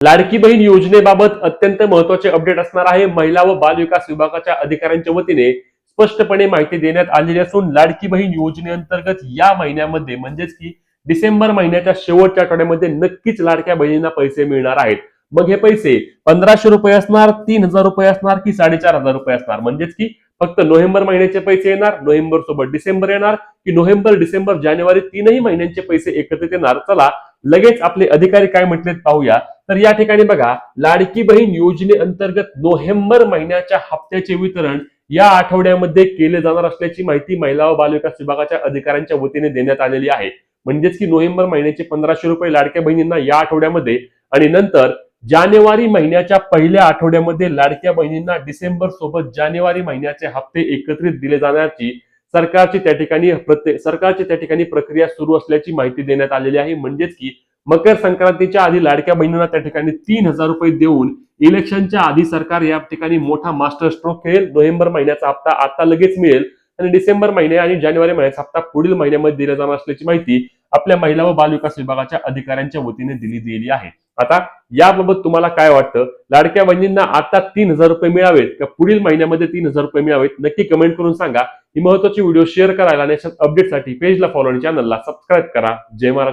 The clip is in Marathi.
लाडकी बहीण योजनेबाबत अत्यंत महत्त्वाचे अपडेट असणार आहे. महिला व बाल विकास विभागाच्या अधिकाऱ्यांच्या वतीने स्पष्टपणे माहिती देण्यात आलेली असून लाडकी बहीण योजनेअंतर्गत या महिन्यामध्ये म्हणजेच की डिसेंबर महिन्याच्या शेवटच्या आठवड्यामध्ये नक्कीच लाडक्या बहिणींना पैसे मिळणार आहेत. मग हे पैसे पंधराशे रुपये असणार तीन हजार रुपये असणार की साडेचार हजार रुपये असणार? म्हणजेच की फक्त नोव्हेंबर महिन्याचे पैसे येणार नोव्हेंबर सोबत डिसेंबर येणार की नोव्हेंबर डिसेंबर जानेवारी तीनही महिन्यांचे पैसे एकत्रित येणार? चला लगेच आपले अधिकारी काय म्हटलेत पाहूया. तर या ठिकाणी बघा लाडकी बहीण योजनेअंतर्गत नोव्हेंबर महिन्याच्या हप्त्याचे वितरण या आठवड्यामध्ये केले जाणार असल्याची माहिती महिला व बालविकास विभागाच्या अधिकाऱ्यांच्या वतीने देण्यात आलेली आहे. म्हणजेच की नोव्हेंबर महिन्याचे पंधराशे रुपये लाडक्या बहिणींना या आठवड्यामध्ये आणि नंतर जानेवारी महिन्याच्या पहिल्या आठवड्यामध्ये लाडक्या बहिणींना डिसेंबर सोबत जानेवारी महिन्याचे हप्ते एकत्रित दिले जाण्याची सरकारची त्या ठिकाणी प्रत्येक सरकारची त्या ठिकाणी प्रक्रिया सुरू असल्याची माहिती देण्यात आलेली आहे. म्हणजेच की मकर संक्रांतीच्या आधी लाडक्या बहिणींना त्या ठिकाणी तीन हजार रुपये देऊन इलेक्शनच्या आधी सरकार या ठिकाणी मोठा मास्टर स्ट्रोक खेळेल नोव्हेंबर महिन्याचा हप्ता आता लगेच मिळेल. आणि डिसेंबर महिने आणि जानेवारी महिन्याचा हप्ता पुढील महिन्यामध्ये दिला जाणार असल्याची माहिती आपल्या महिला व बालविकास विभागाच्या अधिकाऱ्यांच्या वतीने दिली गेली आहे. आता याबाबत तुम्हाला काय वाटतं? लाडक्या बहिणींना आता तीन हजार रुपये मिळावेत का पुढील महिन्यामध्ये तीन हजार रुपये मिळावेत? नक्की कमेंट करून सांगा. ही महत्वाची व्हिडिओ शेअर करायला आणि अपडेटसाठी पेजला फॉलो आणि चॅनलला सबस्क्राईब करा. जय महाराष्ट्र.